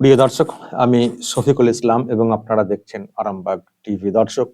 প্রিয় দর্শক, আমি শফিকুল ইসলাম এবং আপনারা দেখছেন আরামবাগ টিভি। দর্শক,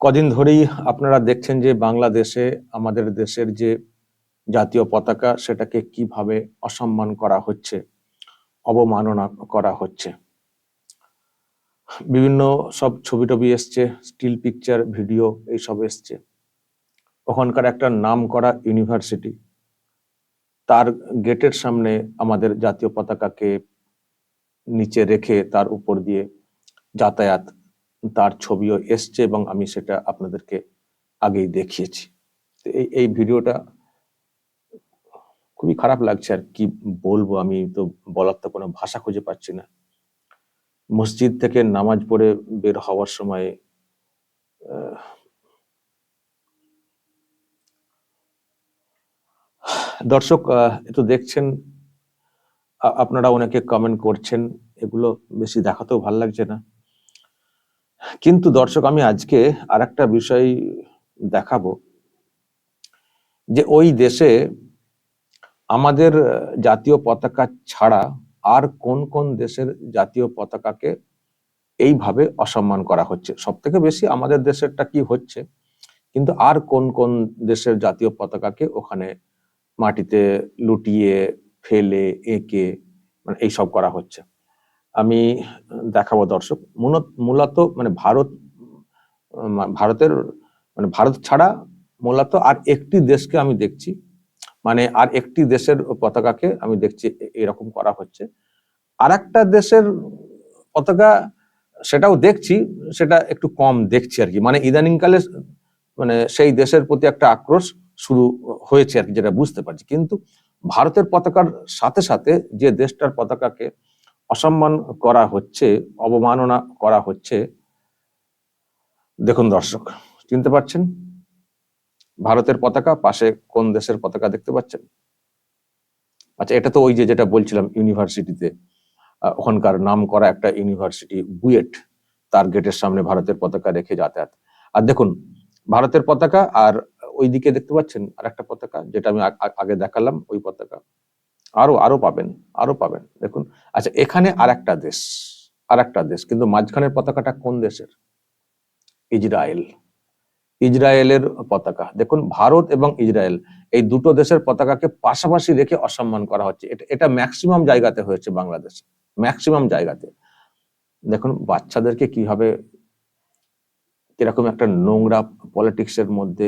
কদিন ধরেই আপনারা দেখছেন যে বাংলাদেশে, আমাদের দেশের যে জাতীয় পতাকা, সেটাকে কীভাবে অসম্মান করা হচ্ছে, অবমাননা করা হচ্ছে। বিভিন্ন সব ছবি টবি এসছে, স্টিল পিকচার, ভিডিও এইসব এসছে। ওখানকার একটা নাম করা ইউনিভার্সিটি, তার গেটের সামনে আমাদের জাতীয় পতাকাকে নিচে রেখে তার উপর দিয়ে যাতায়াত তার ছবিও এসছে এবং আমি সেটা আপনাদেরকে আগেই দেখিয়েছি। এই এই ভিডিওটা খুবই খারাপ লাগছে আর কি বলব আমি তো বলার তো কোনো ভাষা খুঁজে পাচ্ছি না। মসজিদ থেকে নামাজ পড়ে বের হওয়ার সময় দর্শক আহ, এ তো দেখছেন আপনারা অনেকে কমেন্ট করছেন, এগুলো বেশি দেখাতেও ভালো লাগছে না। কিন্তু দর্শক, আমি আজকে আর একটা বিষয় দেখাবো। যে ওই দেশে আমাদের জাতীয় পতাকা ছাড়া আর কোন কোন দেশের জাতীয় পতাকাকে এইভাবে অসম্মান করা হচ্ছে? সব থেকে বেশি আমাদের দেশেরটা কি হচ্ছে? কিন্তু আর কোন কোন দেশের জাতীয় পতাকাকে ওখানে মাটিতে লুটিয়ে ফেলে, এঁকে মানে এইসব করা হচ্ছে। আমি দেখাবো দর্শক, মূলত মানে ভারত ভারতের মানে ভারত ছাড়া মূলত আর একটি দেশকে আমি দেখছি মানে আর একটি দেশের পতাকাকে আমি দেখছি এরকম করা হচ্ছে। আর একটা দেশের পতাকা সেটাও দেখছি, সেটা একটু কম দেখছি আর কি। মানে ইদানিংকালে মানে সেই দেশের প্রতি একটা আক্রোশ শুরু হয়েছে আর কি, যেটা বুঝতে পারছি। কিন্তু ভারতের পতাকার সাথে সাথে যে দেশটার পতাকাকে অসম্মান করা হচ্ছে, অবমাননা করা হচ্ছে, দেখুন দর্শক, চিনতে পারছেন? ভারতের পতাকা, পাশে কোন দেশের পতাকা দেখতে পাচ্ছেন? আচ্ছা এটা তো ওই যে যেটা বলছিলাম, ইউনিভার্সিটিতে ওখানকার নাম করা একটা ইউনিভার্সিটি, বুয়েট, তার গেটের সামনে ভারতের পতাকা রেখে যাতায়াত। আর দেখুন, ভারতের পতাকা আর ওই দিকে দেখতে পাচ্ছেন আর একটা পতাকা, যেটা আমি আগে দেখালাম ওই পতাকা। আরও আরও পাবেন আরও পাবেন। দেখুন আচ্ছা এখানে আর একটা দেশ আর একটা দেশ, কিন্তু মাঝখানের পতাকাটা কোন দেশের? ইসরায়েল ইসরায়েলের পতাকা। দেখুন, ভারত এবং ইসরায়েল এই দুটো দেশের পতাকাকে পাশাপাশি রেখে অসম্মান করা হচ্ছে। এটা এটা ম্যাক্সিমাম জায়গাতে হয়েছে বাংলাদেশে, ম্যাক্সিমাম জায়গাতে। দেখুন, বাচ্চাদেরকে কীভাবে, কীরকম একটা নোংরা পলিটিক্স এর মধ্যে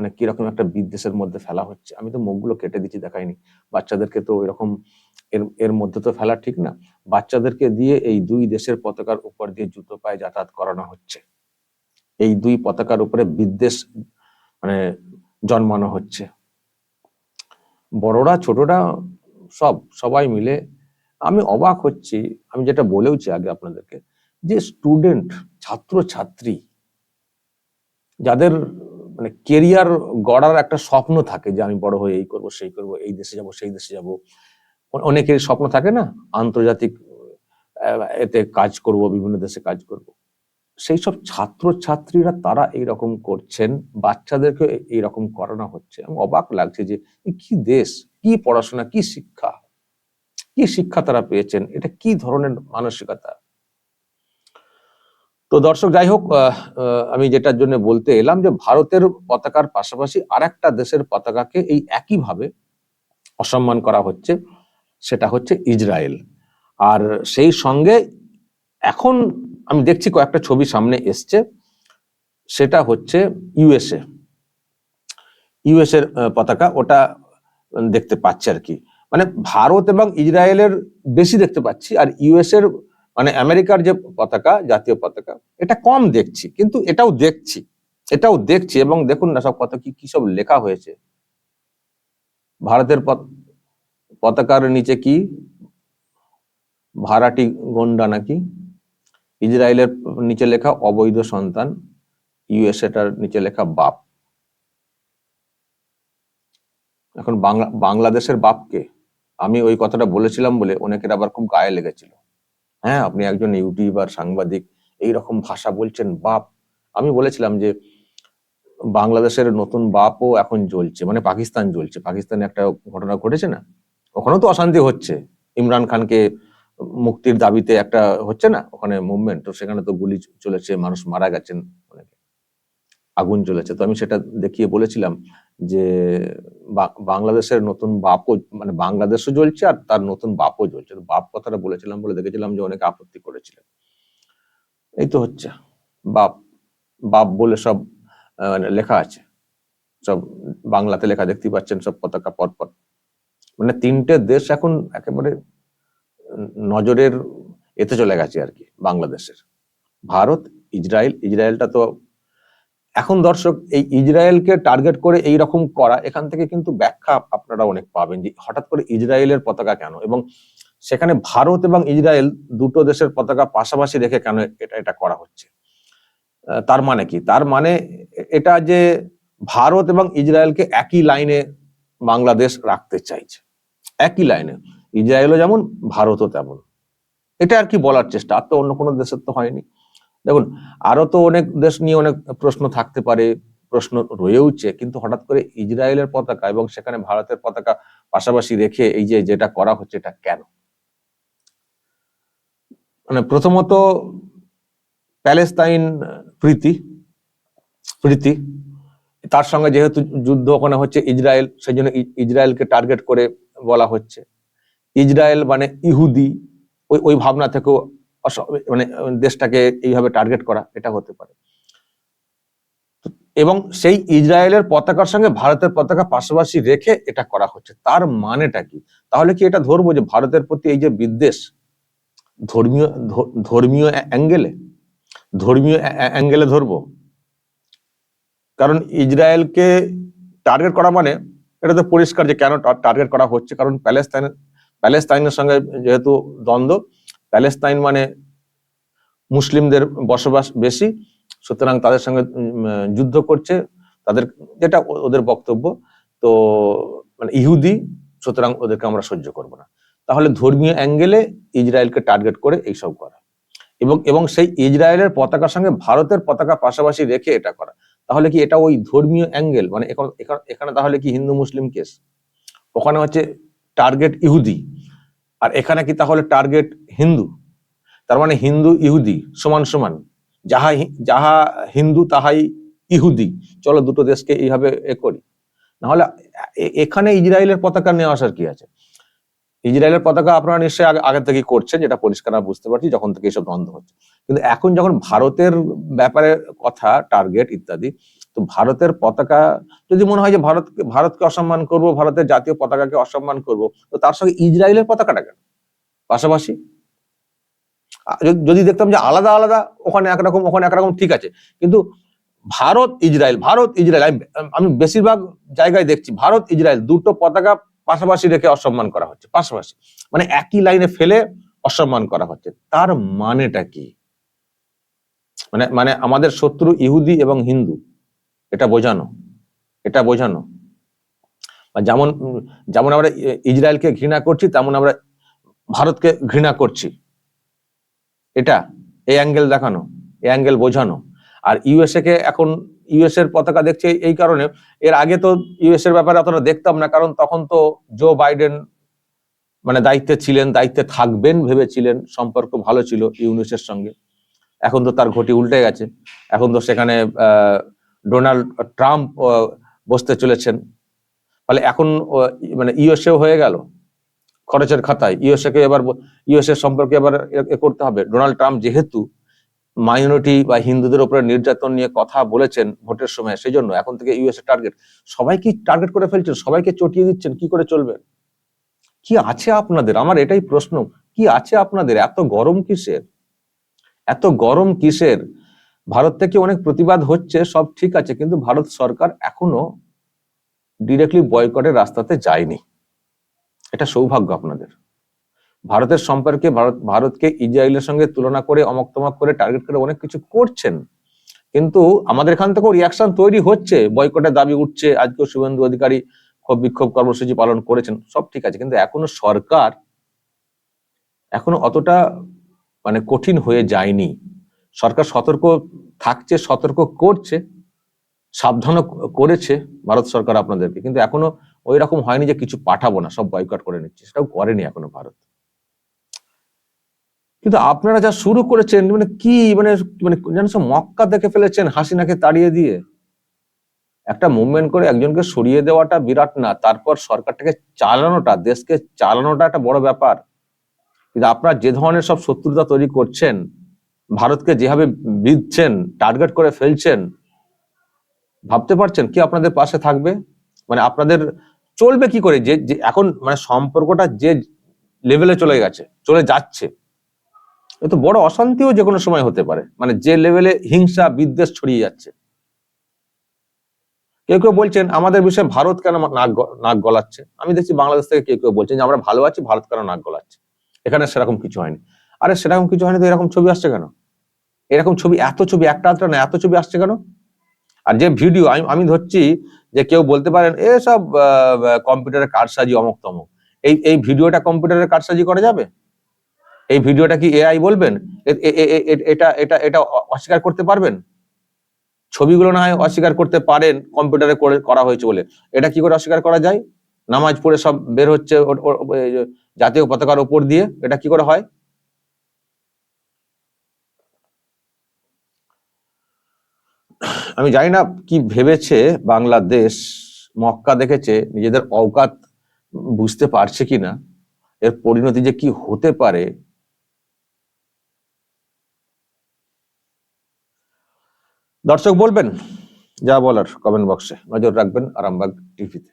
মানে কীরকম একটা বিদ্বেষের মধ্যে ফেলা হচ্ছে? আমি তো মুখগুলো কেটে দিচ্ছি, দেখাইনি। বাচ্চাদেরকে তো এরকম এর এর মধ্যে তো ফেলা ঠিক না। বাচ্চাদেরকে দিয়ে এই দুই দেশের পতাকার উপর দিয়ে জুতো পায়ে যাতায়াত করানো হচ্ছে। এই দুই পতাকার উপরে বিদ্বেষ মানে জন্মানো হচ্ছে। বড়রা, ছোটরা, সব, সবাই মিলে আমি অবাক হচ্ছি। আমি যেটা বলেওছি আগে আপনাদেরকে, যে স্টুডেন্ট ছাত্র ছাত্রী যাদের মানে কেরিয়ার গড়ার একটা স্বপ্ন থাকে যে আমি বড় হয়ে এই করব, সেই করব, এই দেশে যাব, সেই দেশে যাব। অনেকের স্বপ্ন থাকে না, আন্তর্জাতিক এতে কাজ করব, বিভিন্ন দেশে কাজ করব। সেই সব ছাত্র ছাত্রীরা তারা এইরকম করছেন, বাচ্চাদেরকে এইরকম করানো হচ্ছে। আমি অবাক লাগছে যে কি দেশ, কি পড়াশোনা, কি শিক্ষা কি শিক্ষা তারা পেয়েছেন, এটা কি ধরনের মানসিকতা? তো দর্শক, যাই হোক আমি যেটার জন্য বলতে এলাম যে ভারতের পতাকার পাশাপাশি আর একটা দেশের পতাকাকে এই একইভাবে অসম্মান করা হচ্ছে, সেটা হচ্ছে ইসরায়েল। আর সেই সঙ্গে এখন আমি দেখছি কয়েকটা ছবি সামনে এসছে, সেটা হচ্ছে ইউএসএ। ইউএস এর পতাকা ওটা দেখতে পাচ্ছি আর কি। মানে ভারত এবং ইসরায়েলের বেশি দেখতে পাচ্ছি, আর ইউএস এর মানে আমেরিকার যে পতাকা, জাতীয় পতাকা, এটা কম দেখছি, কিন্তু এটাও দেখছি এটাও দেখছি এবং দেখুন না সব কত কি কি সব লেখা হয়েছে। ভারতের পতাকার নিচে কি? ভাড়াটি গন্ডা নাকি? ইসরায়েলের নিচে লেখা অবৈধ সন্তান, ইউএসএটার নিচে লেখা বাপ। এখন বাংলা, বাংলাদেশের বাপকে আমি ওই কথাটা বলেছিলাম বলে অনেকের আবার খুব গায়ে লেগেছিল। হ্যাঁ আপনি একজন ইউটিউবার, সাংবাদিক এই রকম ভাষা বলছেন, বাপ। আমি বলেছিলাম যে, বাংলাদেশের নতুন বাপও এখন জ্বলছে মানে পাকিস্তান জ্বলছে। পাকিস্তানে একটা ঘটনা ঘটেছে না? ওখানেও তো অশান্তি হচ্ছে। ইমরান খানকে মুক্তির দাবিতে একটা হচ্ছে না? ওখানে মুভমেন্ট, তো সেখানে তো গুলি চলেছে, মানুষ মারা গেছেন অনেকে। আগুন চলেছে তো আমি সেটা দেখিয়ে বলেছিলাম যে বাংলাদেশের নতুন বাপও মানে বাংলাদেশও জ্বলছে আর তার নতুন বাপও জ্বলছে। বাপ কথাটা বলেছিলাম বলে দেখেছিলাম যে অনেকে আপত্তি করেছিলেন। এই তো হচ্ছে। বাপ বাপ বলে সব মানে লেখা আছে। সব বাংলাতে লেখা দেখতে পাচ্ছেন সব পতাকা পরপর। মানে তিনটে দেশ এখন একেবারে নজরের এতে চলে গেছে আর কি, বাংলাদেশের। ভারত ইসরায়েল ইসরায়েলটা তো এখন দর্শক, এই ইসরায়েলকে টার্গেট করে এই রকম করা, এখান থেকে কিন্তু ব্যাখ্যা আপনারা অনেক পাবেন যে হঠাৎ করে ইসরায়েলের পতাকা কেন? এবং সেখানে ভারত এবং ইসরায়েল দুটো দেশের পতাকা পাশাপাশি রেখে কেন এটা এটা করা হচ্ছে? তার মানে কি? তার মানে এটা যে ভারত এবং ইসরায়েলকে একই লাইনে বাংলাদেশ রাখতে চাইছে। একই লাইনে ইসরায়েলও যেমন, ভারতও তেমন। এটা আর কি বলার চেষ্টা? আর তো অন্য কোনো দেশের তো হয়নি। দেখুন আরও তো অনেক দেশ নিয়ে অনেক প্রশ্ন থাকতে পারে, প্রশ্ন রয়েওছে, কিন্তু হঠাৎ করে ইসরায়েলের পতাকা এবং সেখানে ভারতের পতাকা পাশাপাশি রেখে এই যে যেটা করা হচ্ছে এটা কেন? মানে প্রথমত প্যালেস্তাইন প্রীতি প্রীতি, তার সঙ্গে যেহেতু যুদ্ধ ওখানে হচ্ছে ইসরায়েল সেই জন্য ইসরায়েলকে টার্গেট করে বলা হচ্ছে। ইসরায়েল মানে ইহুদি, ওই ওই ভাবনা থেকেও মানে দেশটাকে এইভাবে টার্গেট করা, এটা হতে পারে। এবং সেই ইসরায়েলের পতাকার সঙ্গে ভারতের পতাকা পাশাপাশি রেখে এটা করা হচ্ছে। তার মানেটা কি? তাহলে কি এটা ধরবো যে ভারতের প্রতি এই যে বিদ্বেষ ধর্মীয় ধর্মীয় অ্যাঙ্গেলে? ধর্মীয় অ্যাঙ্গেলে ধরবো? কারণ ইসরায়েলকে টার্গেট করা মানে এটা তো পরিষ্কার যে কেন টার্গেট করা হচ্ছে। কারণ প্যালেস্তাইন, প্যালেস্তাইনের সঙ্গে যেহেতু দ্বন্দ্ব প্যালেস্তাইন মানে মুসলিমদের বসবাস বেশি, সুতরাং তাদের সঙ্গে যুদ্ধ করছে, তাদের যেটা ওদের বক্তব্য, তো মানে ইহুদি, সুতরাং ওদেরকে আমরা সহ্য করব না। তাহলে ধর্মীয় অ্যাঙ্গেলে ইসরায়েলকে টার্গেট করে এইসব করা। এবং এবং সেই ইসরায়েলের পতাকার সঙ্গে ভারতের পতাকা পাশাপাশি রেখে এটা করা। তাহলে কি এটা ওই ধর্মীয় অ্যাঙ্গেল? মানে এখানে তাহলে কি হিন্দু মুসলিম কেস? ওখানে হচ্ছে টার্গেট ইহুদি। আর এখানে কি তাহলে টার্গেট হিন্দু? তার মানে হিন্দু ইহুদি সমান সমান। যাহা যাহা হিন্দু তাহাই ইহুদি। চলো দুটো দেশকে এইভাবে এ করি। নাহলে এখানে ইসরায়েলের পতাকা নিয়ে আসার কি আছে? ইসরায়েলের পতাকা আপনারা নিশ্চয়ই আগে আগে থেকে করছেন, যেটা পরিষ্কার আমরা বুঝতে পারছি, যখন থেকে এসব দ্বন্দ্ব হচ্ছে। কিন্তু এখন যখন ভারতের ব্যাপারে কথা টার্গেট ইত্যাদি তো ভারতের পতাকা, যদি মনে হয় যে ভারত, ভারতকে অসম্মান করব, ভারতের জাতীয় পতাকাকে অসম্মান করব, তো তার সঙ্গে ইসরায়েলের পতাকাটা কেন? পাশাপাশি? যদি- দেখতাম যে আলাদা আলাদা, ওখানে একরকম ওখানে একরকম, ঠিক আছে। কিন্তু ভারত, ইসরায়েল ভারত, ইসরায়েল আমি বেশিরভাগ জায়গায় দেখছি, ভারত, ইসরায়েল দুটো পতাকা পাশাপাশি রেখে অসম্মান করা হচ্ছে, পাশাপাশি। মানে একই লাইনে ফেলে অসম্মান করা হচ্ছে। তার মানেটা কি? মানে মানে আমাদের শত্রু ইহুদি এবং হিন্দু এটা বোঝানো এটা বোঝানো। যেমন যেমন আমরা ইসরায়েলকে ঘৃণা করছি তেমন আমরা ভারতকে ঘৃণা করছি। এটা এই অ্যাঙ্গেল দেখানো এই অ্যাঙ্গেল বোঝানো। আর ইউএসএ কে এখন ইউএস এর পতাকা দেখছে এই কারণে এর আগে তো ইউএস এর ব্যাপারে অতটা দেখতাম না কারণ তখন তো জো বাইডেন মানে দায়িত্বে ছিলেন দায়িত্বে থাকবেন ভেবেছিলেন সম্পর্ক ভালো ছিল ইউনিসের সঙ্গে। এখন তো তার ঘটি উল্টে গেছে। এখন তো সেখানে আহ, ডোনাল্ড ট্রাম্প বসতে চলেছেন। ফলে এখন মানে ইউএসএ হয়ে গেল খরচের খাতায়। ইউএসএ কে এবার ইউএসএ সম্পর্কে এবার এ- করতে হবে। ডোনাল্ড ট্রাম্প যেহেতু মাইনরিটি বা হিন্দুদের উপরে নির্যাতন নিয়ে কথা বলেছেন ভোটের সময় সেই জন্য এখন থেকে ইউএসএ টার্গেট। সবাই কি টার্গেট করে ফেলছেন? সবাইকে চটিয়ে দিচ্ছেন? কি করে চলবে? কি আছে আপনাদের? আমার এটাই প্রশ্ন। কি আছে আপনাদের? এত গরম কিসের? এত গরম কিসের? ভারত থেকে অনেক প্রতিবাদ হচ্ছে, সব ঠিক আছে, কিন্তু ভারত সরকার এখনও ডিরেক্টলি বয়কটের রাস্তাতে যায়নি। এটা সৌভাগ্য আপনাদের। ভারতের সম্পর্কে, ভারত, ভারতকে ইসরায়েলের সঙ্গে তুলনা করে অমক তমক করে টার্গেট করে অনেক কিছু করছেন। কিন্তু আমাদের এখান থেকেও রিয়াকশন তৈরি হচ্ছে বয়কটের দাবি উঠছে, আজকেও শুভেন্দু অধিকারী ক্ষোভ বিক্ষোভ কর্মসূচি পালন করেছেন, সব ঠিক আছে, কিন্তু এখনও সরকার এখনও অতটা মানে কঠিন হয়ে যায়নি। সরকার সতর্ক থাকছে, সতর্ক করছে, সাবধানও করেছে ভারত সরকার আপনাদেরকে। কিন্তু এখনও ওই রকম হয়নি যে কিছু পাঠাবো না, সব বয়কট করে নিচ্ছে। সেটাও করেনি এখনও ভারত। কিন্তু আপনারা যা শুরু করেছেন মানে কি মানে মানে যেন সব মক্কা দেখে ফেলেছেন হাসিনাকে তাড়িয়ে দিয়ে। একটা মুভমেন্ট করে একজনকে সরিয়ে দেওয়াটা বিরাট না, তারপর সরকারটাকে চালানোটা, দেশকে চালানোটা একটা বড় ব্যাপার। কিন্তু আপনারা যে ধরনের সব শত্রুতা তৈরি করছেন ভারতকে যেভাবে বিধছেন, টার্গেট করে ফেলছেন, ভাবতে পারছেন কি আপনাদের পাশে থাকবে? মানে আপনাদের চলবে কি করে? যে এখন মানে সম্পর্কটা যে লেভেলে চলে গেছে, চলে যাচ্ছে, এ তো বড় অশান্তিও যে কোনো সময় হতে পারে। মানে যে লেভেলে হিংসা, বিদ্বেষ ছড়িয়ে যাচ্ছে। কেউ কেউ বলছেন, আমাদের বিষয়ে ভারত কেন নাক নাক গলাচ্ছে? আমি দেখছি বাংলাদেশ থেকে কেউ কেউ বলছেন যে, আমরা ভালো আছি, ভারত কেন নাক গলাচ্ছে? এখানে সেরকম কিছু হয়নি। আরে সেরকম কিছু হয়নি তো এরকম ছবি আসছে কেন? এরকম ছবি, এত ছবি, একটা আধটা না এত ছবি আসছে কেন? আর যে ভিডিও, আমি আমি ধরছি যে কেউ বলতে পারেন এসব কম্পিউটারের কারসাজি অমুক তমক। এই এই ভিডিওটা কম্পিউটারের কারসাজি করা যাবে? এই ভিডিওটা কি এআই বলবেন? এটা এটা এটা অস্বীকার করতে পারবেন? ছবিগুলো না হয় অস্বীকার করতে পারেন, কম্পিউটারে করে, করা হয়েছে বলে। এটা কি করে অস্বীকার করা যায়? নামাজ পড়ে সব বের হচ্ছে জাতীয় পতাকার ওপর দিয়ে, এটা কি করে হয়? আমি জানি না কি ভেবেছে বাংলাদেশ, মক্কা দেখেছে, নিজেদের অওকাত বুঝতে পারছে কি না এর পরিণতি যে কি হতে পারে। দর্শক বলবেন, যা বলার কমেন্ট বক্সে নজর রাখবেন আরামবাগ টিভিতে